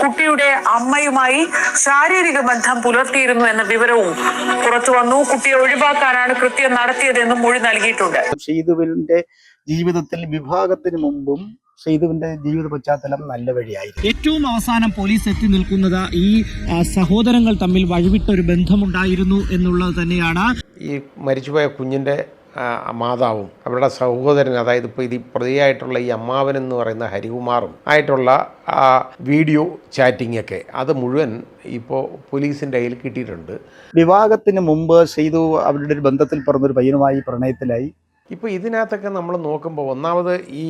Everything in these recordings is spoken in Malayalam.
കുട്ടിയുടെ അമ്മയുമായി ശാരീരിക ബന്ധം പുലർത്തിയിരുന്നു എന്ന വിവരവും പുറത്തു വന്നു. കുട്ടിയെ ഒഴിവാക്കാനാണ് കൃത്യം നടത്തിയതെന്നും മൊഴി നൽകിയിട്ടുണ്ട്. ഷെയ്തുവിന്റെ ജീവിതത്തിൽ വിഭാഗത്തിന് മുമ്പും ഷെയ്തുവിന്റെ ജീവിത പശ്ചാത്തലം നല്ല വഴിയായിരുന്നു. ഏറ്റവും അവസാനം പോലീസ് എത്തി നിൽക്കുന്നത് ഈ സഹോദരങ്ങൾ തമ്മിൽ വഴിവിട്ട ഒരു ബന്ധമുണ്ടായിരുന്നു എന്നുള്ളത് തന്നെയാണ്. ഈ മരിച്ചുപോയ കുഞ്ഞിന്റെ ആ, മാതാവും അവരുടെ സഹോദരൻ അതായത് ഇപ്പോൾ ഇത് പ്രതിയായിട്ടുള്ള ഈ അമ്മാവൻ എന്ന് പറയുന്ന ഹരികുമാറും ആയിട്ടുള്ള ആ വീഡിയോ ചാറ്റിംഗ് ഒക്കെ അത് മുഴുവൻ ഇപ്പോൾ പോലീസിന്റെ കയ്യിൽ കിട്ടിയിട്ടുണ്ട്. വിവാഹത്തിന് മുമ്പ് ചെയ്തു അവരുടെ ഒരു ബന്ധത്തിൽ പറഞ്ഞൊരു പയ്യനുമായി പ്രണയത്തിലായി. ഇപ്പോൾ ഇതിനകത്തൊക്കെ നമ്മൾ നോക്കുമ്പോൾ ഒന്നാമത് ഈ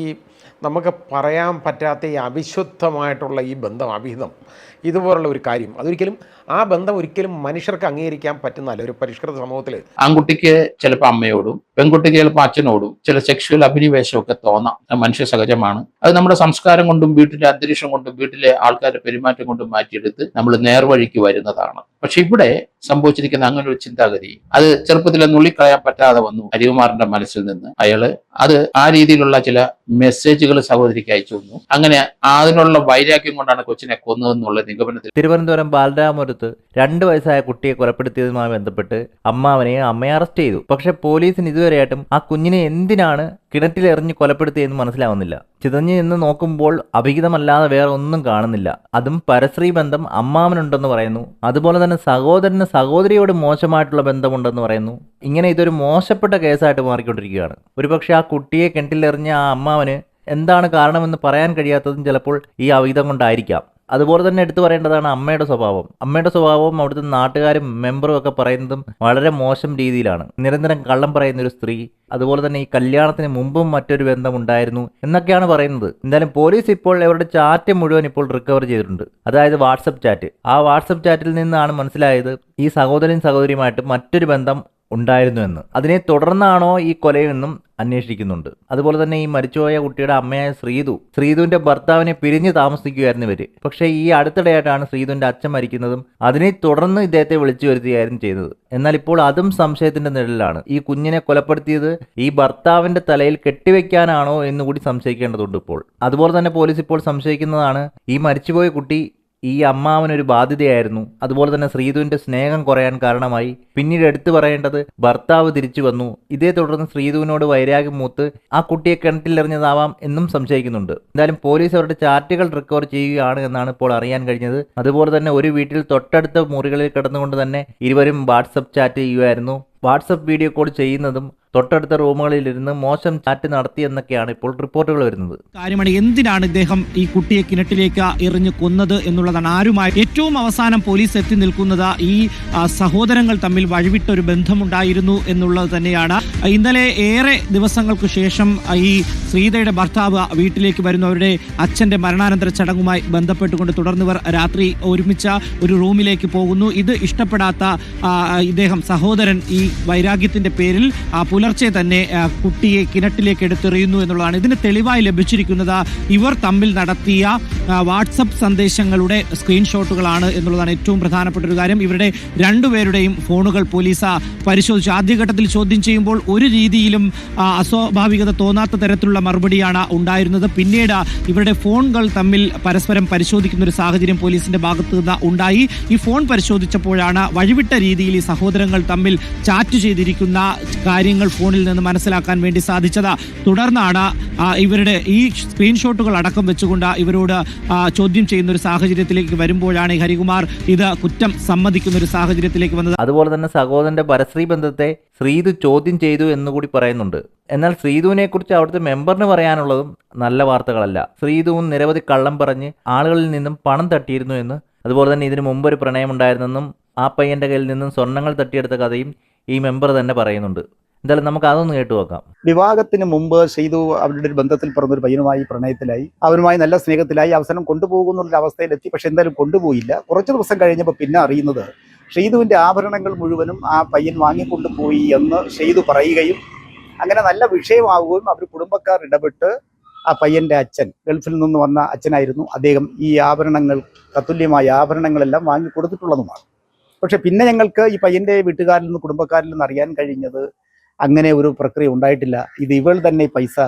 നമുക്ക് പറയാൻ പറ്റാത്ത ഈ അവിശുദ്ധമായിട്ടുള്ള ഈ ബന്ധം അവിഹിതം ഇതുപോലുള്ള ഒരു കാര്യം. അതൊരിക്കലും ആ ബന്ധം ഒരിക്കലും മനുഷ്യർക്ക് അംഗീകരിക്കാൻ പറ്റുന്നല്ല ഒരു പരിഷ്കൃത സമൂഹത്തിൽ ആൺകുട്ടിക്ക് ചിലപ്പോൾ അമ്മയോടും പെൺകുട്ടിക്ക് ചിലപ്പോൾ അച്ഛനോടും ചില സെക്ഷുവൽ അഭിനിവേശമൊക്കെ തോന്നാം. മനുഷ്യ സഹജമാണ്. അത് നമ്മുടെ സംസ്കാരം കൊണ്ടും വീട്ടിലെ അന്തരീക്ഷം കൊണ്ടും വീട്ടിലെ ആൾക്കാരുടെ പെരുമാറ്റം കൊണ്ടും മാറ്റിയെടുത്ത് നമ്മൾ നേർവഴിക്ക് വരുന്നതാണ്. പക്ഷെ ഇവിടെ സംഭവിച്ചിരിക്കുന്ന അങ്ങനെ ഒരു ചിന്താഗതി അത് ചെറുപ്പത്തിലെ നുള്ളിക്കളയാൻ പറ്റാതെ വന്നു. ഹരികുമാറിന്റെ മനസ്സിൽ നിന്ന് അയാൾ അത് ആ രീതിയിലുള്ള ചില മെസ്സേജുകൾ സഹോദരിക്ക് അയച്ചു തന്നു. അങ്ങനെ അതിനുള്ള വൈരാഗ്യം കൊണ്ടാണ് കൊച്ചിനെ കൊന്നതെന്നുള്ള നിഗമനത്തിൽ. തിരുവനന്തപുരം ബാലരാമപുരത്ത് രണ്ട് വയസ്സായ കുട്ടിയെ കൊലപ്പെടുത്തിയതുമായി ബന്ധപ്പെട്ട് അമ്മാവനെ അമ്മയെ അറസ്റ്റ് ചെയ്തു. പക്ഷെ പോലീസിന് ഇതുവരെയായിട്ടും ആ കുഞ്ഞിനെ എന്തിനാണ് കിണറ്റിലെറിഞ്ഞ് കൊലപ്പെടുത്തിയെന്ന് മനസ്സിലാവുന്നില്ല. ചിതഞ്ഞു നിന്ന് നോക്കുമ്പോൾ അഭിഹിതമല്ലാതെ വേറെ ഒന്നും കാണുന്നില്ല. അതും പരശ്രീ ബന്ധം അമ്മാവനുണ്ടെന്ന് പറയുന്നു. അതുപോലെ തന്നെ സഹോദരന് സഹോദരിയോട് മോശമായിട്ടുള്ള ബന്ധമുണ്ടെന്ന് പറയുന്നു. ഇങ്ങനെ ഇതൊരു മോശപ്പെട്ട കേസായിട്ട് മാറിക്കൊണ്ടിരിക്കുകയാണ്. ഒരുപക്ഷെ ആ കുട്ടിയെ കിണറ്റിലെറിഞ്ഞ ആ അമ്മാവന് എന്താണ് കാരണമെന്ന് പറയാൻ കഴിയാത്തതും ചിലപ്പോൾ ഈ അവിഹിതം കൊണ്ടായിരിക്കാം. അതുപോലെ തന്നെ എടുത്തു പറയേണ്ടതാണ് അമ്മയുടെ സ്വഭാവം. അമ്മയുടെ സ്വഭാവവും അവിടുത്തെ നാട്ടുകാരും മെമ്പറും ഒക്കെ പറയുന്നതും വളരെ മോശം രീതിയിലാണ്. നിരന്തരം കള്ളം പറയുന്ന ഒരു സ്ത്രീ അതുപോലെ തന്നെ ഈ കല്യാണത്തിന് മുമ്പും മറ്റൊരു ബന്ധം ഉണ്ടായിരുന്നു എന്നൊക്കെയാണ് പറയുന്നത്. എന്തായാലും പോലീസ് ഇപ്പോൾ അവരുടെ ചാറ്റ് മുഴുവൻ ഇപ്പോൾ റിക്കവർ ചെയ്തിട്ടുണ്ട്. അതായത് വാട്സപ്പ് ചാറ്റ്. ആ വാട്സപ്പ് ചാറ്റിൽ നിന്നാണ് മനസ്സിലായത് ഈ സഹോദരൻ സഹോദരിയുമായിട്ട് മറ്റൊരു ബന്ധം ഉണ്ടായിരുന്നു എന്ന്. അതിനെ തുടർന്നാണോ ഈ കൊലയെന്നും അന്വേഷിക്കുന്നുണ്ട്. അതുപോലെ തന്നെ ഈ മരിച്ചുപോയ കുട്ടിയുടെ അമ്മയായ ശ്രീതു ശ്രീതുവിന്റെ ഭർത്താവിനെ പിരിഞ്ഞ് താമസിക്കുകയായിരുന്നു ഇവർ. പക്ഷേ ഈ അടുത്തിടെയായിട്ടാണ് ശ്രീതുവിന്റെ അച്ഛൻ മരിക്കുന്നതും അതിനെ തുടർന്ന് ഇദ്ദേഹത്തെ വിളിച്ചു വരുത്തുകയായിരുന്നു ചെയ്തത്. എന്നാൽ ഇപ്പോൾ അതും സംശയത്തിന്റെ നിഴലിലാണ്. ഈ കുഞ്ഞിനെ കൊലപ്പെടുത്തിയത് ഈ ഭർത്താവിന്റെ തലയിൽ കെട്ടിവെക്കാനാണോ എന്നുകൂടി സംശയിക്കേണ്ടതുണ്ട് ഇപ്പോൾ. അതുപോലെ തന്നെ പോലീസ് ഇപ്പോൾ സംശയിക്കുന്നതാണ് ഈ മരിച്ചുപോയ കുട്ടി ഈ അമ്മാവനൊരു ബാധ്യതയായിരുന്നു. അതുപോലെ തന്നെ ശ്രീധുവിന്റെ സ്നേഹം കുറയാൻ കാരണമായി. പിന്നീട് എടുത്തു പറയേണ്ടത് ഭർത്താവ് തിരിച്ചു വന്നു. ഇതേ തുടർന്ന് ശ്രീധുവിനോട് വൈരാഗ്യം മൂത്ത് ആ കുട്ടിയെ കിണറ്റിലെറിഞ്ഞതാവാം എന്നും സംശയിക്കുന്നുണ്ട്. എന്തായാലും പോലീസ് അവരുടെ ചാറ്റുകൾ റിക്കവർ ചെയ്യുകയാണ് എന്നാണ് ഇപ്പോൾ അറിയാൻ കഴിഞ്ഞത്. അതുപോലെ തന്നെ ഒരു വീട്ടിൽ തൊട്ടടുത്ത മുറികളിൽ കിടന്നുകൊണ്ട് തന്നെ ഇരുവരും വാട്സപ്പ് ചാറ്റ് ചെയ്യുമായിരുന്നു വാട്സപ്പ് വീഡിയോ കോൾ ചെയ്യുന്നതും തൊട്ടടുത്ത റൂമുകളിലിരുന്ന് മോശം ചാറ്റ് നടത്തിയെന്നൊക്കെയാണ് ഇപ്പോൾ റിപ്പോർട്ടുകൾ വരുന്നത്. കാര്യമാണ് എന്തിനാണ് ഇദ്ദേഹം ഈ കുട്ടിയെ കിണറ്റിലേക്ക് എറിഞ്ഞു കൊന്നത് എന്നുള്ളതാണ് ആരുമായി ഏറ്റവും അവസാനം പോലീസ് എത്തി നിൽക്കുന്നത്? ഈ സഹോദരങ്ങൾ തമ്മിൽ വഴിവിട്ട ഒരു ബന്ധമുണ്ടായിരുന്നു എന്നുള്ളത് തന്നെയാണ്. ഇന്നലെ ഏറെ ദിവസങ്ങൾക്ക് ശേഷം ഈ ശ്രീതയുടെ ഭർത്താവ് വീട്ടിലേക്ക് വരുന്നവരുടെ അച്ഛന്റെ മരണാനന്തര ചടങ്ങുമായി ബന്ധപ്പെട്ടുകൊണ്ട് തുടർന്ന് ഇവർ രാത്രി ഒരുമിച്ച ഒരു റൂമിലേക്ക് പോകുന്നു. ഇത് ഇഷ്ടപ്പെടാത്ത ഇദ്ദേഹം സഹോദരൻ ഈ വൈരാഗ്യത്തിന്റെ പേരിൽ ആ, പുലർച്ചെ തന്നെ കുട്ടിയെ കിണറ്റിലേക്ക് എടുത്തെറിയുന്നു എന്നുള്ളതാണ് ഇതിന് തെളിവായി ലഭിച്ചിരിക്കുന്നത്. ഇവർ തമ്മിൽ നടത്തിയ വാട്സപ്പ് സന്ദേശങ്ങളുടെ സ്ക്രീൻഷോട്ടുകളാണ് എന്നുള്ളതാണ് ഏറ്റവും പ്രധാനപ്പെട്ട ഒരു കാര്യം. ഇവരുടെ രണ്ടുപേരുടെയും ഫോണുകൾ പോലീസ് പരിശോധിച്ചു. ആദ്യഘട്ടത്തിൽ ചോദ്യം ചെയ്യുമ്പോൾ ഒരു രീതിയിലും അസ്വാഭാവികത തോന്നാത്ത തരത്തിലുള്ള മറുപടിയാണ് ഉണ്ടായിരുന്നത്. പിന്നീട് ഇവരുടെ ഫോണുകൾ തമ്മിൽ പരസ്പരം പരിശോധിക്കുന്ന ഒരു സാഹചര്യം പോലീസിന്റെ ഭാഗത്തു നിന്ന് ഉണ്ടായി. ഈ ഫോൺ പരിശോധിച്ചപ്പോഴാണ് വഴിവിട്ട രീതിയിൽ ഈ സഹോദരങ്ങൾ തമ്മിൽ ചാറ്റ് ചെയ്തിരിക്കുന്ന കാര്യങ്ങൾ ഫോണിൽ നിന്ന് മനസ്സിലാക്കാൻ വേണ്ടി സാധിച്ചത്. തുടർന്നാണ് ഇവരുടെ ഈ സ്ക്രീൻഷോട്ടുകൾ അടക്കം വെച്ചുകൊണ്ട് ഇവരോട് ചോദ്യം ചെയ്യുന്ന ഒരു സാഹചര്യത്തിലേക്ക് വരുമ്പോഴാണ് ഹരികുമാർ ഇത് കുറ്റം സമ്മതിക്കുന്ന ഒരു സാഹചര്യത്തിലേക്ക് വന്നത്. അതുപോലെ തന്നെ സഹോദരന്റെ പരശ്രീ ബന്ധത്തെ ശ്രീതു ചോദ്യം ചെയ്തു എന്നുകൂടി പറയുന്നുണ്ട്. എന്നാൽ ശ്രീതുവിനെ കുറിച്ച് അവിടുത്തെ മെമ്പറിന് പറയാനുള്ളതും നല്ല വാർത്തകളല്ല. ശ്രീതുവും നിരവധി കള്ളം പറഞ്ഞ് ആളുകളിൽ നിന്നും പണം തട്ടിയിരുന്നു എന്ന് അതുപോലെ തന്നെ ഇതിനു മുമ്പ് ഒരു പ്രണയമുണ്ടായിരുന്നെന്നും ആ പയ്യന്റെ കയ്യിൽ നിന്നും സ്വർണങ്ങൾ തട്ടിയെടുത്ത കഥയും ഈ മെമ്പർ തന്നെ പറയുന്നുണ്ട്. എന്തായാലും നമുക്ക് അതൊന്ന് കേട്ടു നോക്കാം. വിവാഹത്തിന് മുമ്പ് ചെയ്തു അവരുടെ ഒരു ബന്ധത്തിൽ പറഞ്ഞൊരു പയ്യനുമായി പ്രണയത്തിലായി. അവരുമായി നല്ല സ്നേഹത്തിലായി. അവസാനം കൊണ്ടുപോകുന്നുള്ള അവസ്ഥയിലെത്തി. പക്ഷെ എന്തായാലും കൊണ്ടുപോയില്ല. കുറച്ച് ദിവസം കഴിഞ്ഞപ്പോൾ പിന്നെ അറിയുന്നത് ഷെയ്തുവിന്റെ ആഭരണങ്ങൾ മുഴുവനും ആ പയ്യൻ വാങ്ങിക്കൊണ്ടുപോയി എന്ന് ഷെയ്തു പറയുകയും അങ്ങനെ നല്ല വിഷയമാവുകയും അവർ കുടുംബക്കാർ ഇടപെട്ട് ആ പയ്യന്റെ അച്ഛൻ ഗൾഫിൽ നിന്ന് വന്ന അച്ഛനായിരുന്നു. അദ്ദേഹം ഈ ആഭരണങ്ങൾ തത്തുല്യമായ ആഭരണങ്ങളെല്ലാം വാങ്ങി കൊടുത്തിട്ടുള്ളതുമാണ്. പക്ഷെ പിന്നെ ഞങ്ങൾക്ക് ഈ പയ്യന്റെ വീട്ടുകാരിൽ നിന്ന് കുടുംബക്കാരിൽ നിന്ന് അറിയാൻ കഴിഞ്ഞത് അങ്ങനെ ഒരു പ്രക്രിയ ഉണ്ടായിട്ടില്ല. ഇത് ഇവൾ തന്നെ പൈസ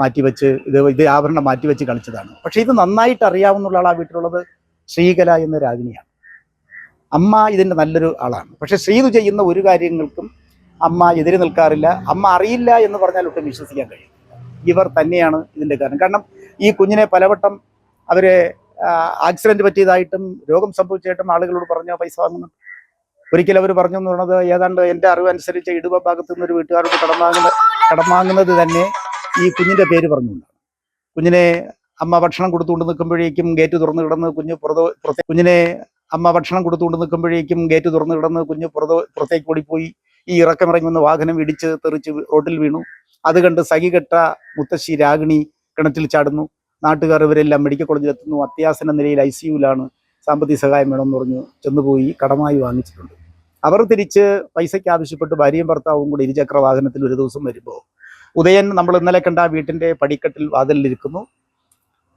മാറ്റിവെച്ച് ഇത് ഇത് ആഭരണം മാറ്റിവെച്ച് കളിച്ചതാണ്. പക്ഷെ ഇത് നന്നായിട്ട് അറിയാവുന്ന ആൾ ആ വീട്ടിലുള്ളത് ശ്രീകല എന്ന രാഗിണിയാണ് അമ്മ ഇതിന്റെ നല്ലൊരു ആളാണ്. പക്ഷെ ശ്രീതു ചെയ്യുന്ന ഒരു കാര്യങ്ങൾക്കും അമ്മ എതിരെ നിൽക്കാറില്ല. അമ്മ അറിയില്ല എന്ന് പറഞ്ഞാൽ ഒട്ടും വിശ്വസിക്കാൻ കഴിയും ഇവർ തന്നെയാണ് ഇതിന്റെ കാരണം. കാരണം ഈ കുഞ്ഞിനെ പലവട്ടം അവരെ ആക്സിഡന്റ് പറ്റിയതായിട്ടും രോഗം സംഭവിച്ചതായിട്ടും ആളുകളോട് പറഞ്ഞ പൈസ വാങ്ങുന്നു ഒരിക്കൽ അവർ പറഞ്ഞു എന്ന് പറഞ്ഞത് ഏതാണ്ട് എന്റെ അറിവ് അനുസരിച്ച് ഇടുവ ഭാഗത്തു നിന്ന് ഒരു വീട്ടുകാരോട് കടം വാങ്ങുന്ന കടം വാങ്ങുന്നത് തന്നെ ഈ കുഞ്ഞിന്റെ പേര് പറഞ്ഞുകൊണ്ടാണ്. കുഞ്ഞിനെ അമ്മ ഭക്ഷണം കൊടുത്തുകൊണ്ട് നിൽക്കുമ്പോഴേക്കും ഗേറ്റ് തുറന്ന് കിടന്ന് കുഞ്ഞ് പുറത്ത് പുറത്തെ കുഞ്ഞിനെ അമ്മ ഭക്ഷണം കൊടുത്തുകൊണ്ട് നിൽക്കുമ്പോഴേക്കും ഗേറ്റ് തുറന്ന് കിടന്ന് കുഞ്ഞ് പുറത്ത് പുറത്തേക്ക് ഓടിപ്പോയി. ഈ ഇറക്കമിറങ്ങി വന്ന് വാഹനം ഇടിച്ച് തെറിച്ച് റോഡിൽ വീണു. അത് കണ്ട് സഹികെട്ട മുത്തശ്ശി രാഗിണി കിണറ്റിൽ ചാടുന്നു. നാട്ടുകാർ ഇവരെല്ലാം മെഡിക്കൽ കോളേജിൽ എത്തുന്നു. അത്യാസന നിലയിൽ ഐ സിയുലാണ് സാമ്പത്തിക സഹായം വേണമെന്ന് പറഞ്ഞു ചെന്നുപോയി കടമായി വാങ്ങിച്ചിട്ടുണ്ട്. അവർ തിരിച്ച് പൈസയ്ക്ക് ആവശ്യപ്പെട്ട് ഭാര്യയും ഭർത്താവും കൂടി ഇരുചക്ര വാഹനത്തിൽ ഒരു ദിവസം വരുമ്പോൾ ഉദയൻ നമ്മൾ ഇന്നലെ കണ്ട വീട്ടിന്റെ പടിക്കെട്ടിൽ വാതിലിരിക്കുന്നു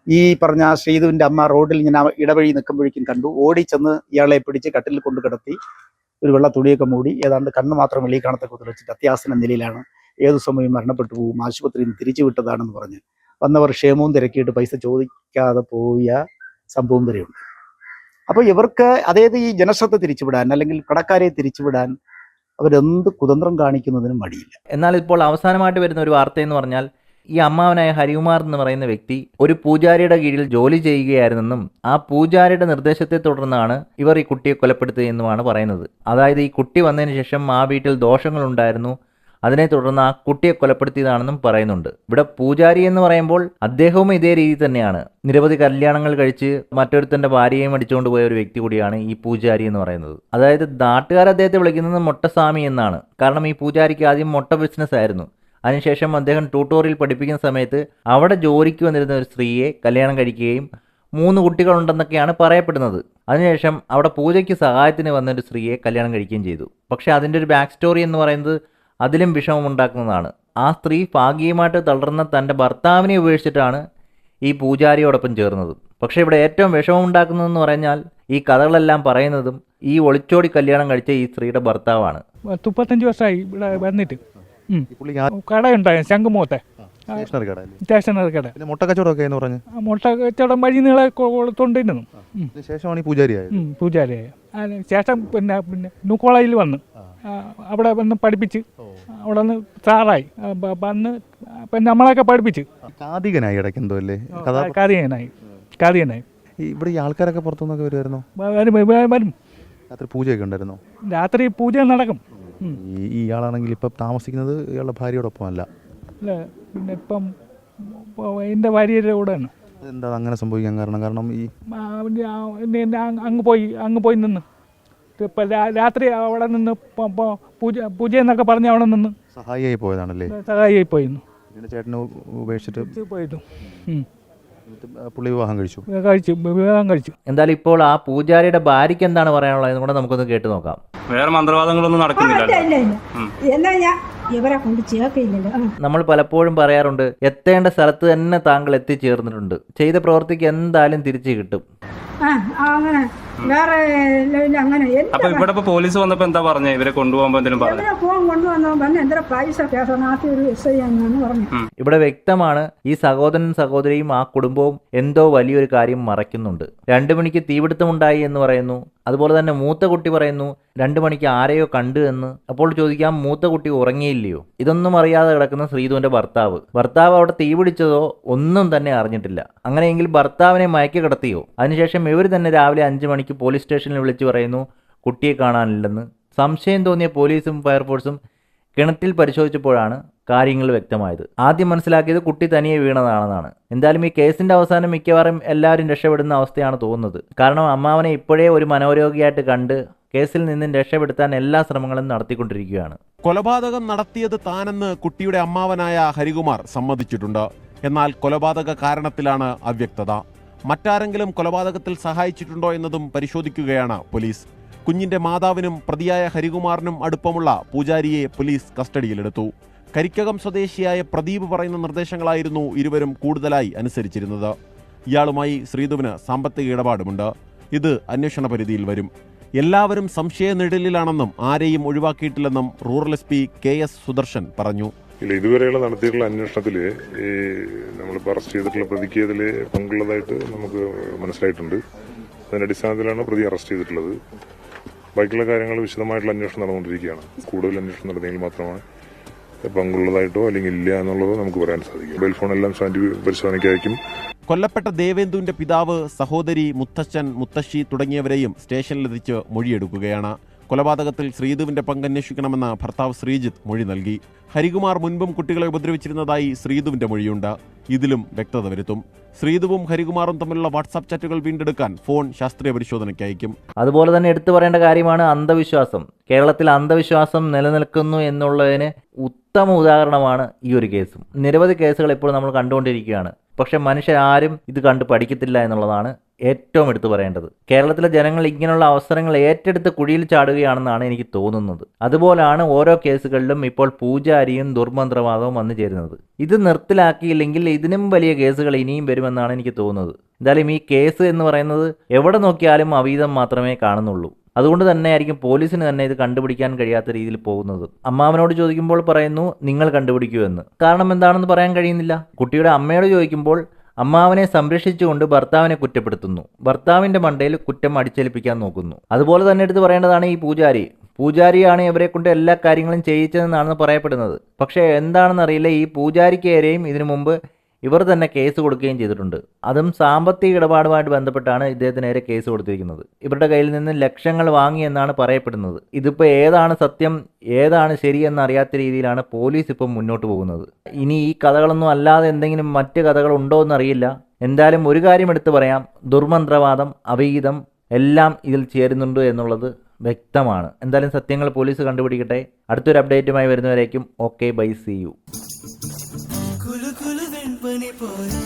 ഈ പറഞ്ഞ ശ്രീധുവിന്റെ അമ്മ റോഡിൽ ഇങ്ങനെ ഇടവഴി നിൽക്കുമ്പോഴേക്കും കണ്ടു. ഓടി ചെന്ന് ഇയാളെ പിടിച്ച് കട്ടിൽ കൊണ്ടു കിടത്തി ഒരു വെള്ള തുണിയൊക്കെ മൂടി ഏതാണ്ട് കണ്ണ് മാത്രം വെളിയിൽ കാണത്തക്ക വെച്ചിട്ട് അത്യാസന നിലയിലാണ്. ഏതു സമയം മരണപ്പെട്ടു പോകും. ആശുപത്രിയിൽ നിന്ന് തിരിച്ചു വിട്ടതാണെന്ന് പറഞ്ഞ് വന്നവർ ക്ഷേമവും തിരക്കിയിട്ട് പൈസ ചോദിക്കാതെ പോയ സംഭവം വരെയുണ്ട്. അപ്പോൾ ഇവർക്ക് അതായത് ഈ ജനശ്രദ്ധ തിരിച്ചുവിടാൻ അല്ലെങ്കിൽ കടക്കാരെ തിരിച്ചുവിടാൻ അവരെന്ത് കുതന്ത്രം കാണിക്കുന്നതിനും മടിയില്ല. എന്നാൽ ഇപ്പോൾ അവസാനമായിട്ട് വരുന്ന ഒരു വാർത്ത എന്ന് പറഞ്ഞാൽ ഈ അമ്മാവനായ ഹരികുമാർ എന്ന് പറയുന്ന വ്യക്തി ഒരു പൂജാരിയുടെ കീഴിൽ ജോലി ചെയ്യുകയായിരുന്നെന്നും ആ പൂജാരിയുടെ നിർദ്ദേശത്തെ തുടർന്നാണ് ഇവർ ഈ കുട്ടിയെ കൊലപ്പെടുത്തിയെന്നുമാണ് പറയുന്നത്. അതായത് ഈ കുട്ടി വന്നതിന് ശേഷം ആ വീട്ടിൽ ദോഷങ്ങളുണ്ടായിരുന്നു. അതിനെ തുടർന്ന് ആ കുട്ടിയെ കൊലപ്പെടുത്തിയതാണെന്നും പറയുന്നുണ്ട്. ഇവിടെ പൂജാരി എന്ന് പറയുമ്പോൾ അദ്ദേഹവും ഇതേ രീതി തന്നെയാണ്. നിരവധി കല്യാണങ്ങൾ കഴിച്ച് മറ്റൊരുത്തന്റെ ഭാര്യയെയും അടിച്ചുകൊണ്ട് പോയ ഒരു വ്യക്തി കൂടിയാണ് ഈ പൂജാരി എന്ന് പറയുന്നത്. അതായത് നാട്ടുകാർ അദ്ദേഹത്തെ വിളിക്കുന്നത് മൊട്ടസ്വാമി എന്നാണ്. കാരണം ഈ പൂജാരിക്ക് ആദ്യം മൊട്ട ബിസിനസ് ആയിരുന്നു. അതിനുശേഷം അദ്ദേഹം ട്യൂട്ടോറിയൽ പഠിപ്പിക്കുന്ന സമയത്ത് അവിടെ ജോലിക്ക് വന്നിരുന്ന ഒരു സ്ത്രീയെ കല്യാണം കഴിക്കുകയും മൂന്ന് കുട്ടികളുണ്ടെന്നൊക്കെയാണ് പറയപ്പെടുന്നത്. അതിനുശേഷം അവിടെ പൂജയ്ക്ക് സഹായത്തിന് വന്ന ഒരു സ്ത്രീയെ കല്യാണം കഴിക്കുകയും ചെയ്തു. പക്ഷേ അതിന്റെ ഒരു ബാക്ക് സ്റ്റോറി എന്ന് പറയുന്നത് അതിലും വിഷമമുണ്ടാക്കുന്നതാണ്. ആ സ്ത്രീ ഭാഗികമായിട്ട് തളർന്ന തന്റെ ഭർത്താവിനെ ഉപേക്ഷിച്ചിട്ടാണ് ഈ പൂജാരിയോടൊപ്പം ചേർന്നത്. പക്ഷേ ഇവിടെ ഏറ്റവും വിഷമമുണ്ടാക്കുന്നതെന്ന് പറഞ്ഞാൽ ഈ കഥകളെല്ലാം പറയുന്നതും ഈ ഒളിച്ചോടി കല്യാണം കഴിച്ച ഈ സ്ത്രീയുടെ ഭർത്താവാണ്. പത്ത് മുപ്പത്തഞ്ച് വർഷമായി ഇവിടെ വന്നിട്ട്. കടയുണ്ടായ ശംഖുമുഖത്തെ. സ്റ്റേഷനറി കട. മുട്ട മുട്ടക്കച്ചവടമൊക്കെ എന്ന് പറഞ്ഞ്? മുട്ട കച്ചവടം വഴി നീളെ കൊടുത്തോണ്ടിരുന്നു ശേഷമാണ് ഈ പൂജാരിയായത്. പൂജാരിയായ ശേഷം പിന്നെ പിന്നെ ന്യൂ കോളേജിൽ വന്ന് അവിടെ വന്ന് പഠിപ്പിച്ച് അവിടെ നിന്ന് സാറായി വന്ന് പിന്നെ നമ്മളെയൊക്കെ പഠിപ്പിച്ച്. കാതികനായി ഇടയ്ക്ക് എന്തോ അല്ലേ? കാതികനായി. കാതികനായി. ഇവിടെ ഈ ആൾക്കാരൊക്കെ പുറത്തുനിന്നൊക്കെ വരുമായിരുന്നോ? വരും രാത്രി പൂജയൊക്കെ ഉണ്ടായിരുന്നോ? രാത്രി പൂജ നടക്കും. ഈ ഇയാളാണെങ്കിൽ ഇപ്പം താമസിക്കുന്നത് ഇയാളുടെ ഭാര്യയോടൊപ്പം അല്ല അല്ലേ പിന്നെ ഇപ്പം എന്റെ ഭാര്യയുടെ കൂടെയാണ് എന്താ അങ്ങനെ സംഭവിക്കാൻ കാരണം? കാരണം ഈ അങ്ങ് പോയി അങ്ങ് പോയി നിന്ന്. ഇപ്പം രാത്രി അവിടെ നിന്ന് പൂജ പൂജ എന്നൊക്കെ പറഞ്ഞ് അവിടെ നിന്ന് സഹായിയായി പോയതാണല്ലേ? സഹായിയായി പോയിരുന്നു. പിന്നെ ചേട്ടനെ ഉപേക്ഷിച്ചിട്ട് പോയിട്ടു. പോയിരുന്നു പുള്ളി വിവാഹം കഴിച്ചു. കഴിച്ചു വിവാഹം കഴിച്ചു. എന്തായാലും ഇപ്പോൾ ആ പൂജാരിയുടെ ഭാര്യയ്ക്ക് എന്താണ് പറയാനുള്ളത്? കൂടെ നമുക്കൊന്ന് കേട്ട് നോക്കാം. വേറെ മന്ത്രവാദങ്ങളൊന്നും നടക്കുന്നില്ല ഇവരെ കൊണ്ട് ചേർക്കില്ലല്ലോ. നമ്മൾ പലപ്പോഴും പറയാറുണ്ട് എത്തേണ്ട സ്ഥലത്ത് തന്നെ താങ്കൾ എത്തിച്ചേർന്നിട്ടുണ്ട്. ചെയ്ത പ്രവർത്തിക്ക് എന്തായാലും തിരിച്ചു കിട്ടും. ആ, അങ്ങനെ വേറെ ഇല്ല, അങ്ങനെ അപ്പൊ ഇവിടെ ഇപ്പൊ പോലീസ് വന്നപ്പോ എന്താ പറഞ്ഞ? ഇവരെ കൊണ്ടുപോകുമ്പോ എന്തെങ്കിലും പറഞ്ഞു? എവിടെ ഫോൺ കൊണ്ടുവന്നോ? പറഞ്ഞു എന്തര പൈസ? നാട്ടിൽ ഒരു എസ് ഐ ആണെന്ന് പറഞ്ഞു. ഇവിടെ വ്യക്തമാണ് ഈ സഹോദരൻ സഹോദരിയും ആ കുടുംബവും എന്തോ വലിയൊരു കാര്യം മറയ്ക്കുന്നുണ്ട്. രണ്ടു മണിക്ക് തീപിടുത്തമുണ്ടായി എന്ന് പറയുന്നു. അതുപോലെ തന്നെ മൂത്ത കുട്ടി പറയുന്നു രണ്ടു മണിക്ക് ആരെയോ കണ്ടു എന്ന്. അപ്പോൾ ചോദിക്കാം മൂത്ത കുട്ടി ഉറങ്ങിയില്ലയോ? ഇതൊന്നും അറിയാതെ കിടക്കുന്ന ശ്രീധുവിന്റെ ഭർത്താവ്. ഭർത്താവ് അവിടെ തീ പിടിച്ചതോ ഒന്നും തന്നെ അറിഞ്ഞിട്ടില്ല. അങ്ങനെയെങ്കിൽ ഭർത്താവിനെ മയക്കി കിടത്തിയോ? അതിനുശേഷം ഇവർ തന്നെ രാവിലെ അഞ്ചു മണിക്ക് പോലീസ് സ്റ്റേഷനിൽ വിളിച്ചു പറയുന്നു കുട്ടിയെ കാണാനില്ലെന്ന്. സംശയം തോന്നിയ പോലീസും ഫയർഫോഴ്സും കിണറ്റിൽ പരിശോധിച്ചപ്പോഴാണ് കാര്യങ്ങൾ വ്യക്തമായത്. ആദ്യം മനസ്സിലാക്കിയത് കുട്ടി തനിയെ വീണതാണെന്നാണ്. എന്തായാലും ഈ കേസിന്റെ അവസാനം മിക്കവാറും എല്ലാവരും രക്ഷപ്പെടുന്ന അവസ്ഥയാണ് തോന്നുന്നത്. കാരണം അമ്മാവനെ ഇപ്പോഴേ ഒരു മനോരോഗിയായിട്ട് കണ്ട് കേസിൽ നിന്നും രക്ഷപ്പെടുത്താൻ എല്ലാ ശ്രമങ്ങളും നടത്തിക്കൊണ്ടിരിക്കുകയാണ്. കൊലപാതകം നടത്തിയത് താനെന്ന് കുട്ടിയുടെ അമ്മാവനായ ഹരികുമാർ സമ്മതിച്ചിട്ടുണ്ട്. എന്നാൽ കൊലപാതക കാരണത്തിലാണ് അവ്യക്തത. മറ്റാരെങ്കിലും കൊലപാതകത്തിൽ സഹായിച്ചിട്ടുണ്ടോ എന്നതും പരിശോധിക്കുകയാണ് പോലീസ്. കുഞ്ഞിന്റെ മാതാവിനും പ്രതിയായ ഹരികുമാറിനും അടുപ്പമുള്ള പൂജാരിയെ പോലീസ് കസ്റ്റഡിയിലെടുത്തു. കരിക്കകം സ്വദേശിയായ പ്രദീപ് പറയുന്ന നിർദ്ദേശങ്ങളായിരുന്നു ഇരുവരും കൂടുതലായി അനുസരിച്ചിരുന്നത്. ഇയാളുമായി ശ്രീധുവിന് സാമ്പത്തിക ഇടപാടുമുണ്ട്. ഇത് അന്വേഷണ പരിധിയിൽ വരും. എല്ലാവരും സംശയ നിഴലിലാണെന്നും ആരെയും ഒഴിവാക്കിയിട്ടില്ലെന്നും rural S P K S Sudarshan പറഞ്ഞു. ഇല്ല ഇതുവരെയുള്ള നടത്തിയിട്ടുള്ള അന്വേഷണത്തിൽ ഈ നമ്മളിപ്പോൾ അറസ്റ്റ് ചെയ്തിട്ടുള്ള പ്രതിക്ക് ഇതിൽ പങ്കുള്ളതായിട്ട് നമുക്ക് മനസ്സിലായിട്ടുണ്ട്. അതിന്റെ അടിസ്ഥാനത്തിലാണ് പ്രതി അറസ്റ്റ് ചെയ്തിട്ടുള്ളത്. ബാക്കിയുള്ള കാര്യങ്ങൾ വിശദമായിട്ടുള്ള അന്വേഷണം നടന്നുകൊണ്ടിരിക്കുകയാണ്. കൂടുതൽ അന്വേഷണം നടന്നെങ്കിൽ മാത്രമാണ് പങ്കുള്ളതായിട്ടോ അല്ലെങ്കിൽ ഇല്ല എന്നുള്ളതോ നമുക്ക് പറയാൻ സാധിക്കും. മൊബൈൽ ഫോൺ എല്ലാം സയന്റിഫിക് പരിശോധനയ്ക്ക് അയക്കും കൊല്ലപ്പെട്ട ദേവേന്ദുവിന്റെ പിതാവ് സഹോദരി മുത്തച്ഛൻ മുത്തശ്ശി തുടങ്ങിയവരെയും സ്റ്റേഷനിലെത്തിച്ച് മൊഴിയെടുക്കുകയാണ്. കൊലപാതകത്തിൽ ശ്രീധുവിന്റെ പങ്കന്വേഷിക്കണമെന്ന് ഭർത്താവ് ശ്രീജിത്ത് മൊഴി നൽകി. ഹരികുമാർ മുൻപും കുട്ടികളെ ഉപദ്രവിച്ചിരുന്നതായി ശ്രീധുവിന്റെ മൊഴിയുണ്ട്. ഇതിലും വ്യക്തത വരുത്തും. ശ്രീധുവും ഹരികുമാറും തമ്മിലുള്ള വാട്സാപ്പ് ചാറ്റുകൾ വീണ്ടെടുക്കാൻ ഫോൺ ശാസ്ത്രീയ പരിശോധനയ്ക്ക് അയക്കും. അതുപോലെ തന്നെ എടുത്തു പറയേണ്ട കാര്യമാണ് അന്ധവിശ്വാസം. കേരളത്തിൽ അന്ധവിശ്വാസം നിലനിൽക്കുന്നു എന്നുള്ളതിന് ഉത്തമ ഉദാഹരണമാണ് ഈ ഒരു കേസും. നിരവധി കേസുകൾ ഇപ്പോൾ നമ്മൾ കണ്ടുകൊണ്ടിരിക്കുകയാണ്. പക്ഷെ മനുഷ്യരാരും ഇത് കണ്ട് പഠിക്കത്തില്ല എന്നുള്ളതാണ് ഏറ്റവും എടുത്തു പറയേണ്ടത്. കേരളത്തിലെ ജനങ്ങൾ ഇങ്ങനെയുള്ള അവസരങ്ങൾ ഏറ്റെടുത്ത് കുഴിയിൽ ചാടുകയാണെന്നാണ് എനിക്ക് തോന്നുന്നത്. അതുപോലാണ് ഓരോ കേസുകളിലും ഇപ്പോൾ പൂജാരിയും ദുർമന്ത്രവാദവും വന്നു ചേരുന്നത്. ഇത് നിർത്തലാക്കിയില്ലെങ്കിൽ ഇതിനും വലിയ കേസുകൾ ഇനിയും വരുമെന്നാണ് എനിക്ക് തോന്നുന്നത്. എന്തായാലും ഈ കേസ് എന്ന് പറയുന്നത് എവിടെ നോക്കിയാലും അവീതം മാത്രമേ കാണുന്നുള്ളൂ. അതുകൊണ്ട് തന്നെ ആയിരിക്കും പോലീസിന് തന്നെ ഇത് കണ്ടുപിടിക്കാൻ കഴിയാത്ത രീതിയിൽ പോകുന്നത്. അമ്മാവനോട് ചോദിക്കുമ്പോൾ പറയുന്നു നിങ്ങൾ കണ്ടുപിടിക്കൂ എന്ന്. കാരണം എന്താണെന്ന് പറയാൻ കഴിയുന്നില്ല. കുട്ടിയുടെ അമ്മയോട് ചോദിക്കുമ്പോൾ അമ്മാവനെ സംരക്ഷിച്ചുകൊണ്ട് ഭർത്താവിനെ കുറ്റപ്പെടുത്തുന്നു. ഭർത്താവിന്റെ മണ്ടയിൽ കുറ്റം അടിച്ചേൽപ്പിക്കാൻ നോക്കുന്നു. അതുപോലെ തന്നെ എടുത്ത് പറയേണ്ടതാണ് ഈ പൂജാരി. പൂജാരിയാണ് ഇവരെ കൊണ്ട് എല്ലാ കാര്യങ്ങളും ചെയ്യിച്ചതെന്നാണ് പറയപ്പെടുന്നത്. പക്ഷേ എന്താണെന്നറിയില്ല. ഈ പൂജാരിക്കേരെയും ഇതിനു മുമ്പ് ഇവർ തന്നെ കേസ് കൊടുക്കുകയും ചെയ്തിട്ടുണ്ട്. അതും സാമ്പത്തിക ഇടപാടുമായിട്ട് ബന്ധപ്പെട്ടാണ് ഇദ്ദേഹത്തിന് നേരെ കേസ് കൊടുത്തിരിക്കുന്നത്. ഇവരുടെ കയ്യിൽ നിന്ന് ലക്ഷങ്ങൾ വാങ്ങി എന്നാണ് പറയപ്പെടുന്നത്. ഇതിപ്പോൾ ഏതാണ് സത്യം ഏതാണ് ശരിയെന്ന് അറിയാത്ത രീതിയിലാണ് പോലീസ് ഇപ്പം മുന്നോട്ട് പോകുന്നത്. ഇനി ഈ കഥകളൊന്നും അല്ലാതെ എന്തെങ്കിലും മറ്റ് കഥകൾ ഉണ്ടോ എന്നറിയില്ല എന്തായാലും ഒരു കാര്യം എടുത്തു പറയാം. ദുർമന്ത്രവാദം അവീതം എല്ലാം ഇതിൽ ചേരുന്നുണ്ട് എന്നുള്ളത് വ്യക്തമാണ്. എന്തായാലും സത്യങ്ങൾ പോലീസ് കണ്ടുപിടിക്കട്ടെ. അടുത്തൊരു അപ്ഡേറ്റുമായി വരുന്നവരേക്കും okay bye see you goodbye.